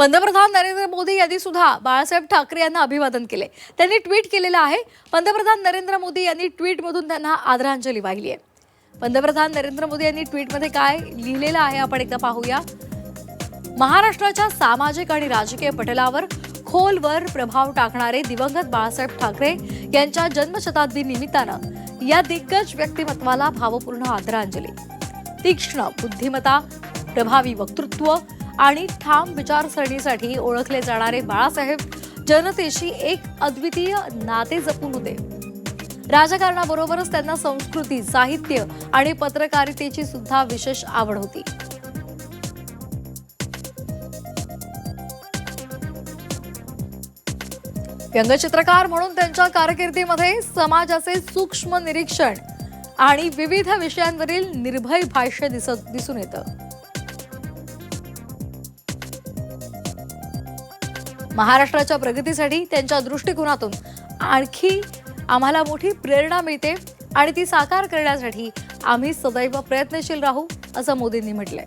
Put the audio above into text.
पंतप्रधान नरेंद्र मोदी यांनी सुद्धा बाळासाहेब ठाकरे यांना अभिवादन केले. त्यांनी ट्विट केलेलं आहे पंतप्रधान नरेंद्र मोदी यांनी ट्विटमधून त्यांना आदरांजली वाहिली आहे. पंतप्रधान नरेंद्र मोदी यांनी ट्विटमध्ये काय लिहिलेलं आहे आपण एकदा पाहूया. महाराष्ट्राच्या सामाजिक आणि राजकीय पटलावर खोलवर प्रभाव टाकणारे दिवंगत बाळासाहेब ठाकरे यांच्या जन्मशताब्दी निमित्तानं या दिग्गज व्यक्तिमत्वाला भावपूर्ण आदरांजली. तीक्ष्ण बुद्धिमत्ता प्रभावी वक्तृत्व आणि ठाम विचारसरणीसाठी ओळखले जाणारे बाळासाहेब जनतेशी एक अद्वितीय नाते जपून होते. राजकारणाबरोबरच त्यांना संस्कृती साहित्य आणि पत्रकारितेची सुद्धा विशेष आवड होती. व्यंगचित्रकार म्हणून त्यांच्या कारकिर्दीमध्ये समाजाचे सूक्ष्म निरीक्षण आणि विविध विषयांवरील निर्भय भाष्य दिसत दिसून येतं. महाराष्ट्राच्या प्रगतीसाठी त्यांच्या दृष्टिकोनातून आणखी आम्हाला मोठी प्रेरणा मिळते आणि ती साकार करण्यासाठी आम्ही सदैव प्रयत्नशील राहू असं मोदींनी म्हटलंय.